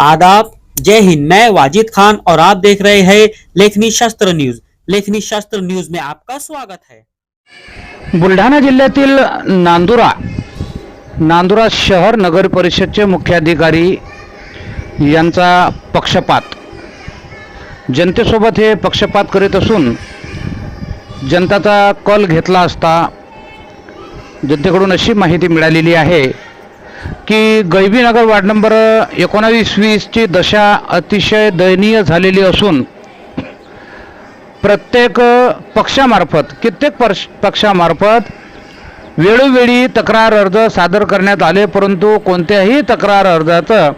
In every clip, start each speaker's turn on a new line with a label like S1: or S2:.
S1: आदाब। जय हिंद। मैं वाजिद खान और आप देख रहे हैं लेखनी शास्त्र न्यूज। लेखनी शास्त्र न्यूज में आपका स्वागत है।
S2: बुलढाणा जिल्ह्यातील नांदुरा नांदुरा शहर नगर परिषदचे मुख्याधिकारी यांचा पक्षपात. जनतेसोबत हे पक्षपात करीत असून जनताचा कल घेतला असता जनतेकडून अशी माहिती मिळालेली आहे. की गैबीनगर वार्ड नंबर एकोणावीस वीसची दशा अतिशय दयनीय झालेली असून प्रत्येक पक्षामार्फत कित्येक पर्श पक्षामार्फत वेळोवेळी तक्रार अर्ज सादर करण्यात आले परंतु कोणत्याही तक्रार अर्जाचं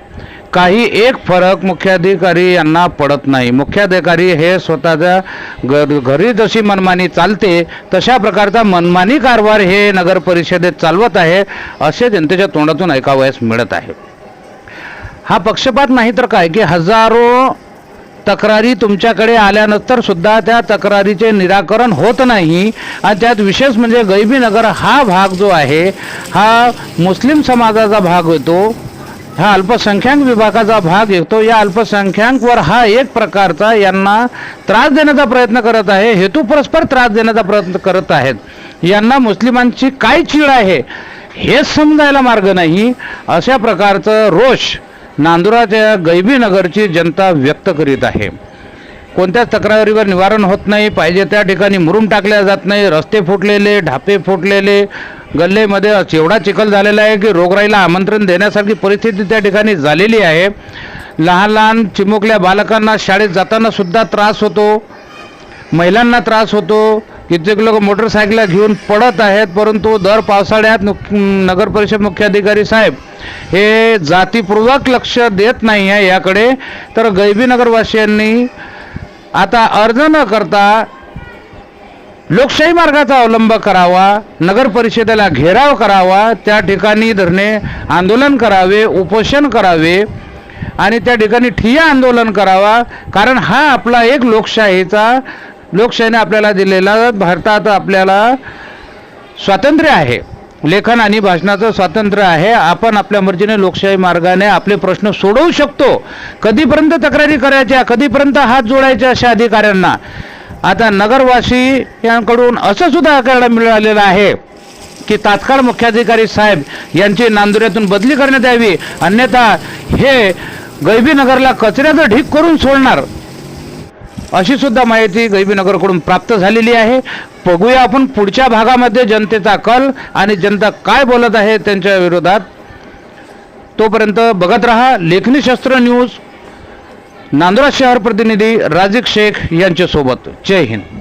S2: काही एक फरक मुख्याधिकारी यांना पडत नाही. मुख्याधिकारी हे स्वतःच्या घर घरी जशी मनमानी चालते तशा प्रकारचा मनमानी कारभार हे नगर परिषदेत चालवत आहे असे जनतेच्या तोंडातून ऐकावयास मिळत आहे. हा पक्षपात नाही तर काय की हजारो तक्रारी तुमच्याकडे आल्यानंतर सुद्धा त्या तक्रारीचे निराकरण होत नाही. आणि त्यात विशेष म्हणजे गैबीनगर हा भाग जो आहे हा मुस्लिम समाजाचा भाग येतो हा अल्पसंख्याक विभागाचा भाग येतो. या अल्पसंख्याकवर हा एक प्रकारचा यांना त्रास देण्याचा प्रयत्न करत आहे. हेतू परस्पर त्रास देण्याचा प्रयत्न करत आहेत. यांना मुस्लिमांची काय चीड आहे हेच समजायला मार्ग नाही. अशा प्रकारचं रोष नांदुराच्या गैबीनगरची जनता व्यक्त करीत आहे. कोणत्याच तक्रारीवर निवारण होत नाही. पाहिजे त्या ठिकाणी मुरूम टाकल्या जात नाही. रस्ते फुटलेले ढापे फुटलेले गल्लेमध्ये एवढा चिखल झालेला आहे की रोगराईला आमंत्रण देण्यासारखी परिस्थिती त्या ठिकाणी झालेली आहे. लहान लहान चिमुकल्या बालकांना शाळेत जाताना सुद्धा त्रास होतो. महिलांना त्रास होतो. कित्येक लोक मोटरसायकल घेऊन पडत आहेत परंतु दर पावसाळ्यात नुक- नगर परिषद मुख्याधिकारी साहेब हे जातीपूर्वक लक्ष देत नाही आहे याकडे. तर गैबीनगरवासियांनी आता अर्ज न करता लोकशाही मार्गाचा अवलंब करावा नगर परिषदेला घेराव करावा त्या ठिकाणी धरणे आंदोलन करावे उपोषण करावे आणि त्या ठिकाणी ठिय्या आंदोलन करावा. कारण हा आपला एक लोकशाहीचा लोकशाहीने आपल्याला दिलेला भारतात आपल्याला स्वातंत्र्य आहे. लेखन आणि भाषणाचं स्वातंत्र्य आहे. आपण आपल्या मर्जीने लोकशाही मार्गाने आपले प्रश्न सोडवू शकतो. कधीपर्यंत तक्रारी करायच्या कधीपर्यंत हात जोडायचे अशा अधिकाऱ्यांना? आता नगरवासियांकडून असं सुद्धा ऐकायला मिळालेलं आहे की तात्काळ मुख्याधिकारी साहेब यांची नांदुऱ्यातून बदली करण्यात यावी. अन्यथा हे गैबीनगरला कचऱ्याचं ढीक करून सोडणार. अशी सुद्धा माहिती गैबीनगरकडून प्राप्त झालेली आहे. बघूया आपण पुढच्या भागामध्ये जनतेचा कल आणि जनता काय बोलत आहे त्यांच्या विरोधात. तोपर्यंत बघत रहा लेखनी शस्त्र न्यूज. नांदुरा शहर प्रतिनिधी राजीक शेख यांच्यासोबत. जय हिंद.